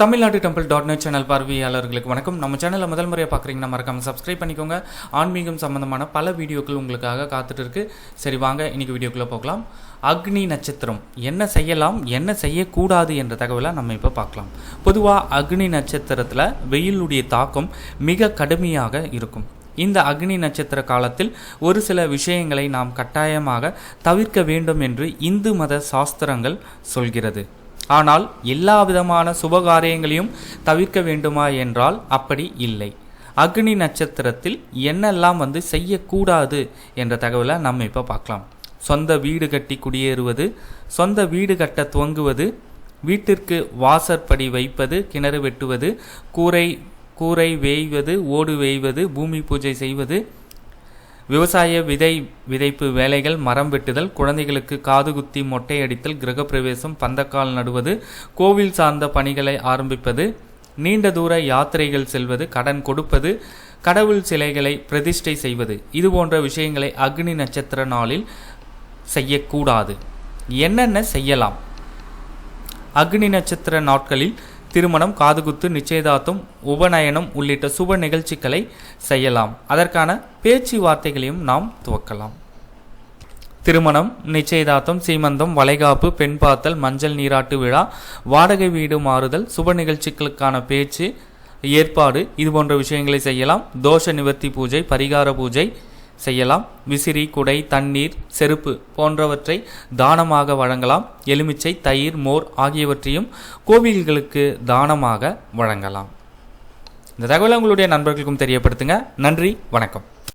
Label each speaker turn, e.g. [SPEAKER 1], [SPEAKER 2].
[SPEAKER 1] Tamil Nadu temple dot net channel பார்வையாளர்களுக்கு வணக்கம். நம்ம சேனலை முதல் முறையாக பார்க்குறீங்கன்னா மறக்காமல் சப்ஸ்கிரைப் பண்ணிக்கோங்க. ஆன்மீகம் சம்பந்தமான பல வீடியோக்கள் உங்களுக்காக காத்துட்டு இருக்கு. சரி வாங்க இன்னைக்கு வீடியோக்குள்ளே போகலாம். அக்னி நட்சத்திரம். என்ன செய்யலாம் என்ன செய்யக்கூடாது என்ற தகவலை நம்ம இப்போ பார்க்கலாம். பொதுவாக அக்னி நட்சத்திரத்தில் வெயிலுடைய தாக்கம் மிக கடுமையாக இருக்கும். இந்த அக்னி நட்சத்திர காலத்தில் ஒரு சில விஷயங்களை நாம் கட்டாயமாக தவிர்க்க வேண்டும் என்று இந்து மத சாஸ்திரங்கள் சொல்கிறது. ஆனால் எல்லா விதமான சுபகாரியங்களையும் தவிர்க்க வேண்டுமா என்றால் அப்படி இல்லை. அக்னி நட்சத்திரத்தில் என்னெல்லாம் வந்து செய்யக்கூடாது என்ற தகவலை நம்ம இப்போ பார்க்கலாம். சொந்த வீடு கட்டி குடியேறுவது சொந்த வீடு கட்ட துவங்குவது வீட்டிற்கு வாசற்படி வைப்பது கிணறு வெட்டுவது கூரை கூரை வேய்வது ஓடு வேய்வது பூமி பூஜை செய்வது விவசாய விதை விதைப்பு வேலைகள் மரம் வெட்டுதல் குழந்தைகளுக்கு காது குத்தி கிரகப்பிரவேசம் பந்தக்கால் நடுவது கோவில் சார்ந்த பணிகளை ஆரம்பிப்பது நீண்ட தூர யாத்திரைகள் செல்வது கடன் கொடுப்பது கடவுள் சிலைகளை பிரதிஷ்டை செய்வது இது போன்ற விஷயங்களை அக்னி நட்சத்திர நாளில் செய்யக்கூடாது. என்னென்ன செய்யலாம்? அக்னி நட்சத்திர நாட்களில் திருமணம் காதுகுத்து நிச்சயதார்த்தம் உபநயனம் உள்ளிட்ட சுப நிகழ்ச்சிகளை செய்யலாம். அதற்கான பேச்சுவார்த்தைகளையும் நாம் துவக்கலாம். திருமணம் நிச்சயதார்த்தம் சீமந்தம் வளைகாப்பு பெண் பார்த்தல் மஞ்சள் நீராட்டு விழா வாடகை வீடு மாறுதல் சுப நிகழ்ச்சிகளுக்கான பேச்சு ஏற்பாடு இது போன்ற விஷயங்களை செய்யலாம். தோஷ நிவர்த்தி பூஜை பரிகார பூஜை செய்யலாம். விசிறி குடை தண்ணீர் செருப்பு போன்றவற்றை தானமாக வழங்கலாம். எலுமிச்சை தயிர் மோர் ஆகியவற்றையும் கோவில்களுக்கு தானமாக வழங்கலாம். இந்த தகவலை உங்களுடைய நண்பர்களுக்கும் தெரியப்படுத்துங்க. நன்றி வணக்கம்.